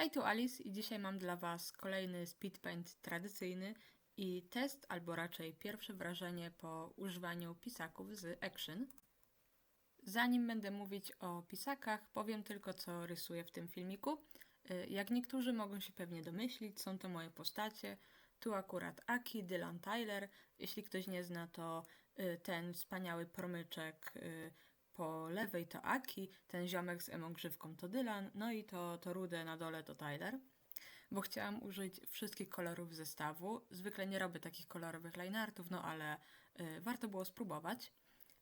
Hej, tu Alice i dzisiaj mam dla Was kolejny speedpaint tradycyjny i test, albo raczej pierwsze wrażenie po używaniu pisaków z Action. Zanim będę mówić o pisakach, powiem tylko, co rysuję w tym filmiku. Y, Jak niektórzy mogą się pewnie domyślić, są to moje postacie. Tu akurat Aki, Dylan Tyler. Jeśli ktoś nie zna, to y, ten wspaniały promyczek y, po lewej to Aki, ten ziomek z emą grzywką to Dylan, no i to, to rude na dole to Tyler. Bo chciałam użyć wszystkich kolorów zestawu. Zwykle nie robię takich kolorowych lineartów, no ale y, warto było spróbować.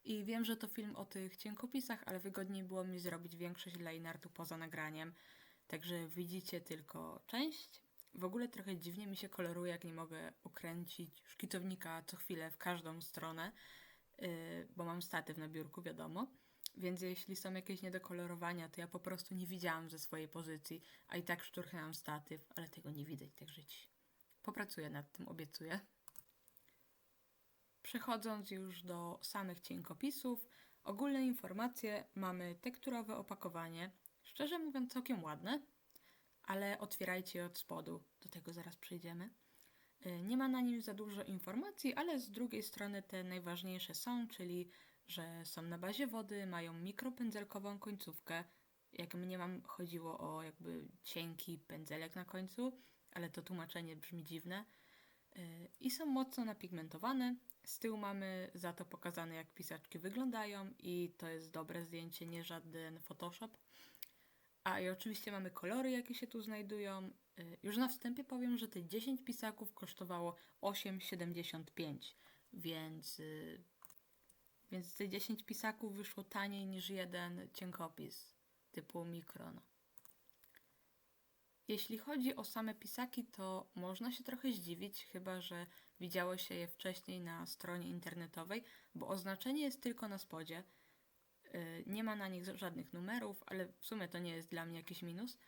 I wiem, że to film o tych cienkopisach, ale wygodniej było mi zrobić większość lineartu poza nagraniem. Także widzicie tylko część. W ogóle trochę dziwnie mi się koloruje, jak nie mogę okręcić szkicownika co chwilę w każdą stronę, yy, bo mam statyw na biurku, wiadomo. Więc jeśli są jakieś niedokolorowania, to ja po prostu nie widziałam ze swojej pozycji, a i tak szturchnęłam statyw, ale tego nie widać, także ci popracuję nad tym, obiecuję. Przechodząc już do samych cienkopisów, ogólne informacje mamy tekturowe opakowanie. Szczerze mówiąc, całkiem ładne, ale otwierajcie je od spodu, do tego zaraz przejdziemy. Y, Nie ma na nim za dużo informacji, ale z drugiej strony te najważniejsze są, czyli że są na bazie wody, mają mikropędzelkową końcówkę. Jak mnie mam chodziło o jakby cienki pędzelek na końcu, ale to tłumaczenie brzmi dziwne. Y, I są mocno napigmentowane. Z tyłu mamy za to pokazane, jak pisaczki wyglądają, i to jest dobre zdjęcie, nie żaden Photoshop. A i oczywiście mamy kolory, jakie się tu znajdują. Y, Już na wstępie powiem, że te 10 pisaków kosztowało 8,75, więc, y, więc te 10 pisaków wyszło taniej niż jeden cienkopis typu mikron. Jeśli chodzi o same pisaki, to można się trochę zdziwić, chyba że widziało się je wcześniej na stronie internetowej, bo oznaczenie jest tylko na spodzie. Y, Nie ma na nich żadnych numerów, ale w sumie to nie jest dla mnie jakiś minus.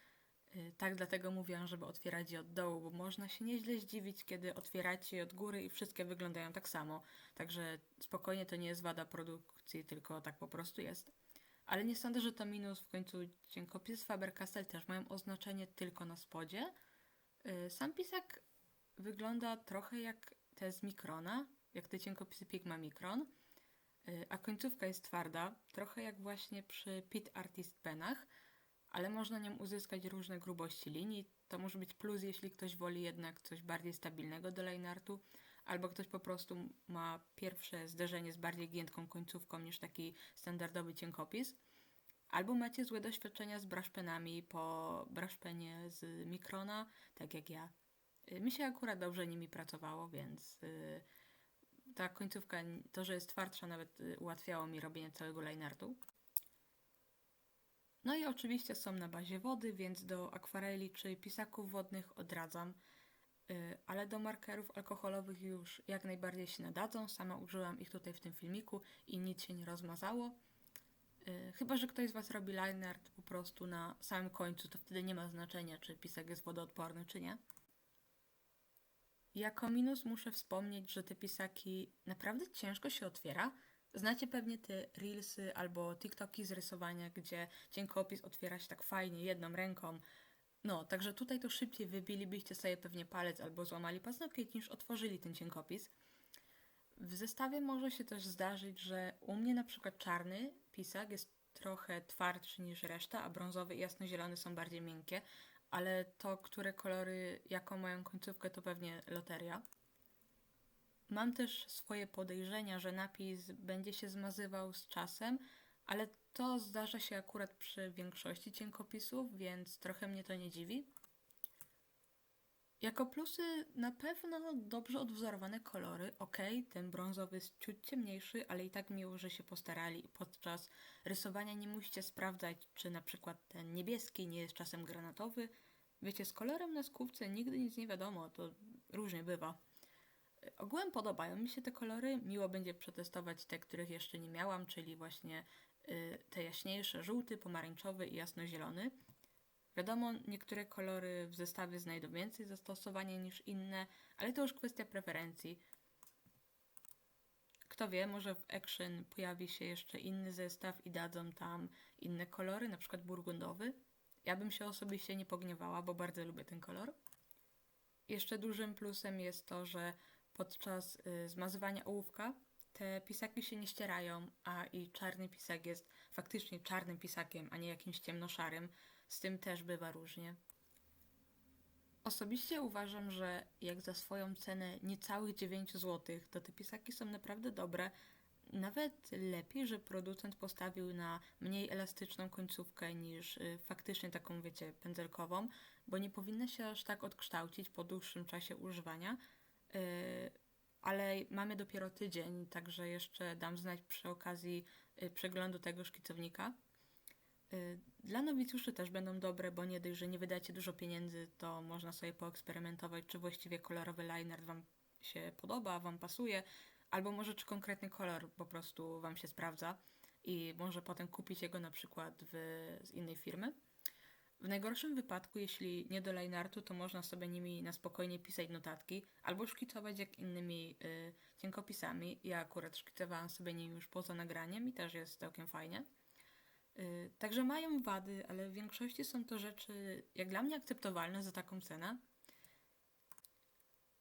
Y, Tak dlatego mówiłam, żeby otwierać je od dołu, bo można się nieźle zdziwić, kiedy otwieracie je od góry i wszystkie wyglądają tak samo. Także spokojnie to nie jest wada produkcji, tylko tak po prostu jest. Ale nie sądzę, że to minus. W końcu cienkopisy Faber-Castell też mają oznaczenie tylko na spodzie. Y, Sam pisak wygląda trochę jak te z Mikrona, jak te cienkopisy Pigma Mikron. Y, A końcówka jest twarda, trochę jak właśnie przy Pit Artist Penach, ale można nią uzyskać różne grubości linii. To może być plus, jeśli ktoś woli jednak coś bardziej stabilnego do lineartu, albo ktoś po prostu ma pierwsze zderzenie z bardziej giętką końcówką niż taki standardowy cienkopis. Albo macie złe doświadczenia z brushpenami po brushpenie z Mikrona, tak jak ja. Y, Mi się akurat dobrze nimi pracowało, więc y, ta końcówka, to, że jest twardsza, nawet y, ułatwiało mi robienie całego lineartu. No i oczywiście są na bazie wody, więc do akwareli czy pisaków wodnych odradzam, Y, ale do markerów alkoholowych już jak najbardziej się nadadzą. Sama użyłam ich tutaj w tym filmiku i nic się nie rozmazało. Y, Chyba, że ktoś z Was robi lineart po prostu na samym końcu, to wtedy nie ma znaczenia, czy pisak jest wodoodporny, czy nie. Jako minus muszę wspomnieć, że te pisaki naprawdę ciężko się otwiera. Znacie pewnie te reelsy albo TikToki z rysowania, gdzie cienkopis otwiera się tak fajnie jedną ręką. No, także tutaj to szybciej wybilibyście sobie pewnie palec albo złamali paznokieć niż otworzyli ten cienkopis. W zestawie może się też zdarzyć, że u mnie na przykład czarny pisak jest trochę twardszy niż reszta, a brązowy i jasnozielony są bardziej miękkie, ale to, które kolory, jaką mają końcówkę, to pewnie loteria. Mam też swoje podejrzenia, że napis będzie się zmazywał z czasem, ale to zdarza się akurat przy większości cienkopisów, więc trochę mnie to nie dziwi. Jako plusy na pewno dobrze odwzorowane kolory. Ok, ten brązowy jest ciut ciemniejszy, ale i tak miło, że się postarali. Podczas rysowania nie musicie sprawdzać, czy na przykład ten niebieski nie jest czasem granatowy. Wiecie, z kolorem na skówce nigdy nic nie wiadomo, to różnie bywa. Ogółem podobają mi się te kolory. Miło będzie przetestować te, których jeszcze nie miałam, czyli właśnie y, te jaśniejsze, żółty, pomarańczowy i jasnozielony. Wiadomo, niektóre kolory w zestawie znajdą więcej zastosowania niż inne, ale to już kwestia preferencji. Kto wie, może w Action pojawi się jeszcze inny zestaw i dadzą tam inne kolory, na przykład burgundowy. Ja bym się osobiście nie pogniewała, bo bardzo lubię ten kolor. Jeszcze dużym plusem jest to, że podczas y, zmazywania ołówka te pisaki się nie ścierają, a i czarny pisak jest faktycznie czarnym pisakiem, a nie jakimś ciemnoszarym. Z tym też bywa różnie. Osobiście uważam, że jak za swoją cenę niecałych 9 zł, to te pisaki są naprawdę dobre. Nawet lepiej, że producent postawił na mniej elastyczną końcówkę niż y, faktycznie taką, wiecie, pędzelkową, bo nie powinna się aż tak odkształcić po dłuższym czasie używania. Y, ale mamy dopiero tydzień, także jeszcze dam znać przy okazji y, przeglądu tego szkicownika. Y, Dla nowicjuszy też będą dobre, bo nie dość, że nie wydacie dużo pieniędzy, to można sobie poeksperymentować, czy właściwie kolorowy liner Wam się podoba, Wam pasuje, albo może czy konkretny kolor po prostu Wam się sprawdza i może potem kupić jego na przykład w, z innej firmy. W najgorszym wypadku, jeśli nie do lineartu, to można sobie nimi na spokojnie pisać notatki albo szkicować jak innymi y, cienkopisami. Ja akurat szkicowałam sobie nimi już poza nagraniem i też jest całkiem fajnie. Y, Także mają wady, ale w większości są to rzeczy, jak dla mnie, akceptowalne za taką cenę.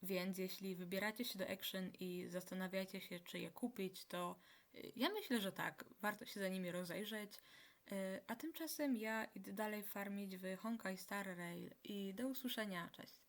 Więc jeśli wybieracie się do Action i zastanawiacie się, czy je kupić, to y, ja myślę, że tak, warto się za nimi rozejrzeć. Y, A tymczasem ja idę dalej farmić w Honkai Star Rail i do usłyszenia, cześć.